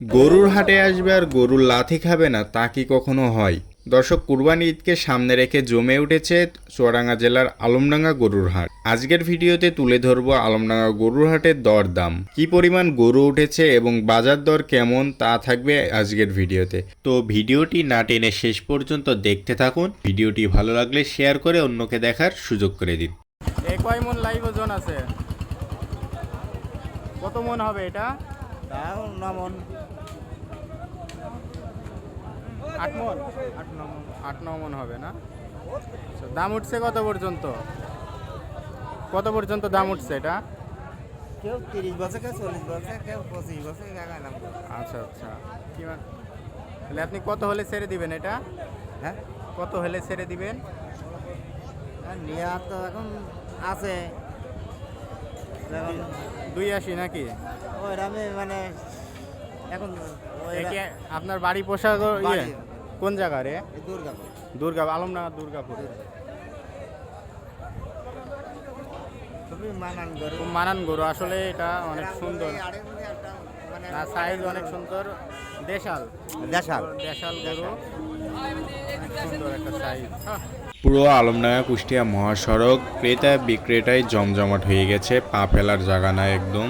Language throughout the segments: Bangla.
গরুর হাটে আসবে আর গরুর লাথি খাবে না, তা কি কখনো হয়? দর্শক, কুরবানি ঈদকে সামনে রেখে জমে উঠেছে চুয়াডাঙ্গা জেলার আলমডাঙ্গা গরুর হাট। আজকের ভিডিওতে তুলে ধরবো আলমডাঙ্গা গরুর হাটের দর দাম কি পরিমাণ গরু উঠেছে এবং বাজার দর কেমন তা থাকবে আজকের ভিডিওতে। তো ভিডিওটি না টেনে শেষ পর্যন্ত দেখতে থাকুন। ভিডিওটি ভালো লাগলে শেয়ার করে অন্যকে দেখার সুযোগ করে দিন। মন লাইভ ওজন আছে? কত মন হবে এটা? তাও নমন আট মন আট ন মন আট ন মন হবে না? দাম উঠছে কত পর্যন্ত? কত পর্যন্ত দাম উঠছে এটা? কেউ তিরিশ বছর কেউ চল্লিশ বছর কেউ পঁচিশ বছর আচ্ছা আচ্ছা। কি তাহলে আপনি কত হলে ছেড়ে দিবেন এটা? হ্যাঁ? কত হলে ছেড়ে দিবেন? নেওয়া তো এখন আছে। এখন দুই আশি নাকি? ওই রামে মানে এখন আপনার বাড়ি পোশাক ইয়ে? কোন জায়গা রে? দুর্গাপুর। দুর্গা আলমনগর দুর্গাপুর। মানান গরু আসলে এটা অনেক সুন্দর। মনে আর সাইজ অনেক সুন্দর। দেশাল। দেশাল। দেশাল গরু। সুন্দর একটা সাইজ পুরো আলমডাঙ্গা কুষ্টিয়া মহাসড়ক ক্রেতা বিক্রেতায় জমজমাট হয়ে গেছে, পা ফেলার জায়গা না একদম।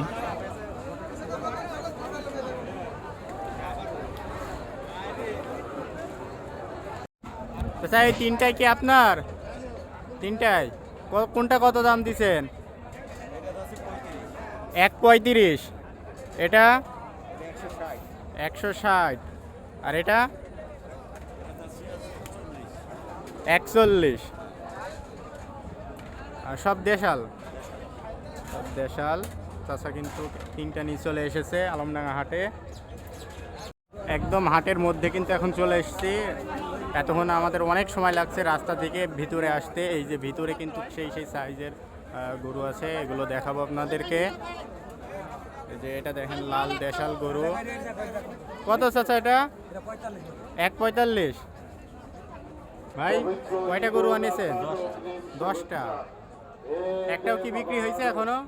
আচ্ছা এই তিনটায় কি আপনার? তিনটায় কোনটা কত দাম দিছেন? এক পঁয়ত্রিশ। এটা? একশো ষাট। আর এটা? একচল্লিশ। সব দেশাল? সব দেশাল। তাছাড়া কিন্তু তিনটা নিয়ে চলে এসেছে আলমডাঙ্গা হাটে। একদম হাটের মধ্যে কিন্তু এখন চলে এসেছি। এতক্ষণ আমাদের অনেক সময় লাগছে রাস্তা থেকে ভিতরে আসতে। এই যে ভিতরে কিন্তু সেই সেই সাইজের গরু আছে। এগুলো দেখাবো আপনাদেরকে। যে এটা দেখেন, লাল দেশাল গরু। কত চাচা এটা? এক পঁয়তাল্লিশ। ভাই কয়টা গরু আনিয়েছেন দশটা। একটাও কি বিক্রি হয়েছে এখনও?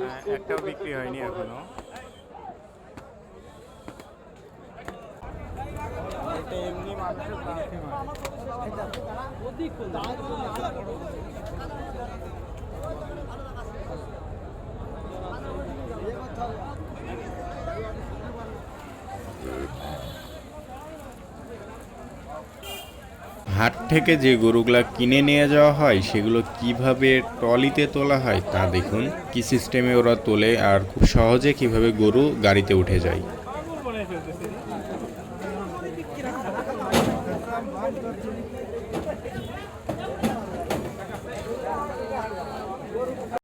হ্যাঁ, একটাও বিক্রি হয়নি এখনও। এমনি হাট থেকে যে গরুগুলা কিনে নিয়ে যাওয়া হয়, সেগুলো কীভাবে ট্রলিতে তোলা হয় তা দেখুন। কি সিস্টেমে ওরা তোলে আর খুব সহজে কীভাবে গরু গাড়িতে উঠে যায়।